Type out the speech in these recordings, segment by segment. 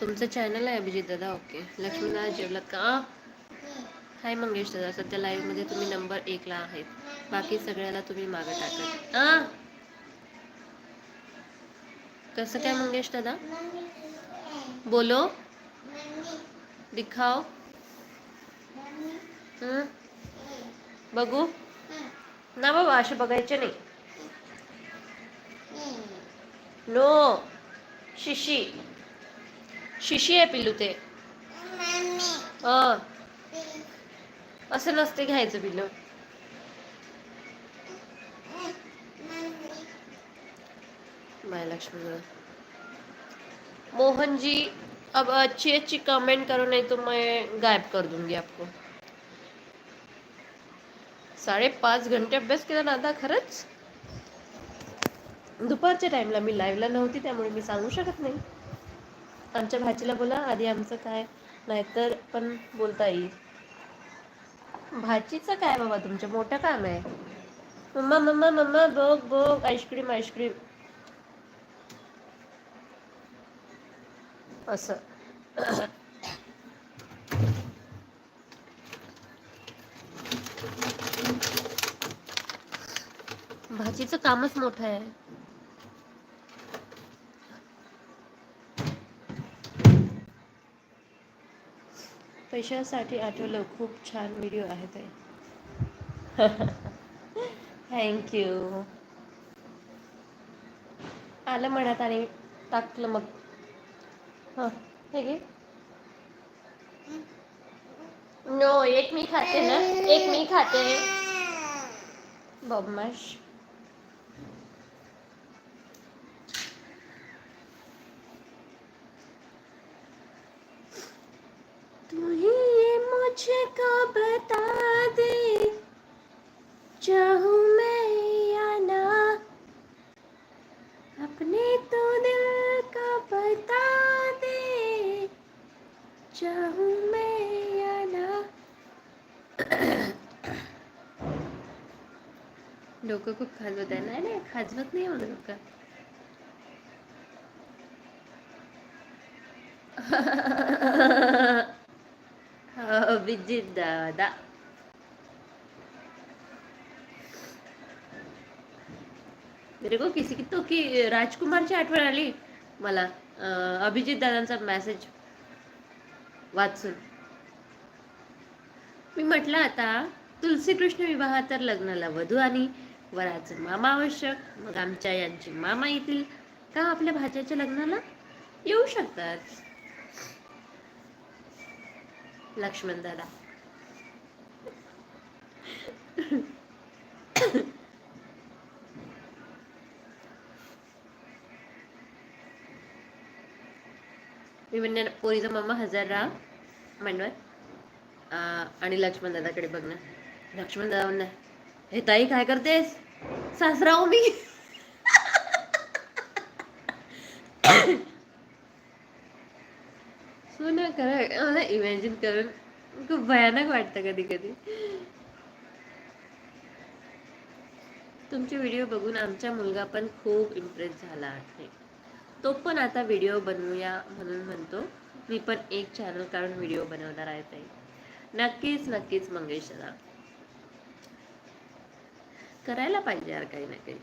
तुमचं चॅनल आहे अभिजित दादा ओके लक्ष्मी दादा जेवलात का? हाय मंगेश दादा सध्या लाईव्हमध्ये तुम्ही नंबर एकला आहेत. बाकी सगळ्याला तुम्ही मागं टाकत आ? कसं काय मंगेश दादा? बोलो. दिखाओ. बघू. ना बाबा असे बघायचे नाही. नो शिशी. शिशी आहे पिल्लू ते. असं नसते घ्यायचं पिल्लू. बाय लक्ष्मी दादा. मोहन जी अब अच्छी अच्छी कमेंट करो नहीं तो मैं गायब कर दूंगी आपको. साडेपाच घंटे अभ्यास केला दादा खरंच? दुपारच्या टाइमला मी लाईव्हला नव्हती त्यामुळे मी सांगू शकत नाही. आमच्या भाचीला बोला आधी आमचं काय? नाहीतर पण बोलता येईल. भाचीचं काय बाबा तुमचं? मोठं काम आहे. मम्मा मम्मा मम्मा बघ बघ आईस्क्रीम आईस्क्रीम असं. भाचीचं कामच मोठं आहे. पैशासाठी आठवलं खूप छान व्हिडिओ आहे ते. थँक्यू आलं म्हणत आणि टाकलं मग. हां हे घे. नो एक मी खाते ना. एक मी खाते. बदमाश. तू ही मुझको बता दे। चाहूँ मैं या ना। अपने तो दिल का बता दे। चाहूँ मैं या ना। डोकं खूप खाजवत आहे नाही नाही खाजवत नाही मला डोकं. अभिजित दादा मेरे को किसी की तो की राजकुमारची आठवण आली? मला अभिजित दादांचा मेसेज वाचून मी म्हटलं आता तुलसी कृष्ण विवाह तर लग्नाला वधू आणि वराचं मामा आवश्यक. मग आमच्या यांची मामा येतील. का आपल्या भाच्याच्या लग्नाला? येऊ शकतात. लक्ष्मण दादा. मी म्हणणार पोरीचा मामा राहा म्हणणार आणि लक्ष्मण दादाकडे बघणार लक्ष्मण दादा म्हणणार हे ताई काय करतेस? सासरा हो मी हो ना करा मला इमॅजिन करून खूप भयानक वाटतं कधी कधी तुमचे व्हिडिओ बघून आमचा मुलगा पण खूप इम्प्रेस झाला आहे. तो पण आता व्हिडिओ बनवूया म्हणून म्हणतो. मी पण एक चॅनल काढून व्हिडिओ बनवणार आहे ताई. नक्कीच नक्कीच मंगेश दादा करायला पाहिजे यार काही ना काही.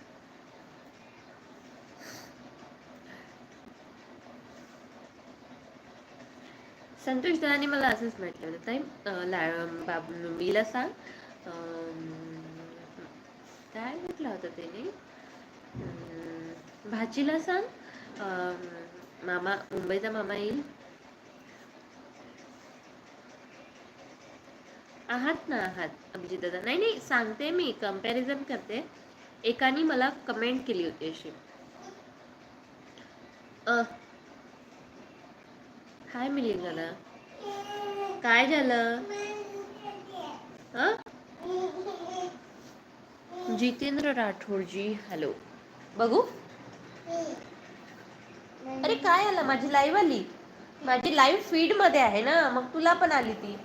संतोष दादानी मला असंच म्हटलं होतं ताई. ला- बाब मीला सांग. काय म्हटलं होतं त्याने? भाचीला सांग. मामा मुंबईचा मामा येईल. आहात ना आहात अभिजित दादा. नाही नाही सांगते मी कंपॅरिझन करते. एकाने मला कमेंट केली होती अशी. हाय काय मिलिंद काय झालं? जितेंद्र राठोडजी हॅलो. बघू. अरे काय आलं? माझी लाईव्ह आली. माझी लाईव्ह फीडमध्ये आहे ना. मग तुला पण आली ती.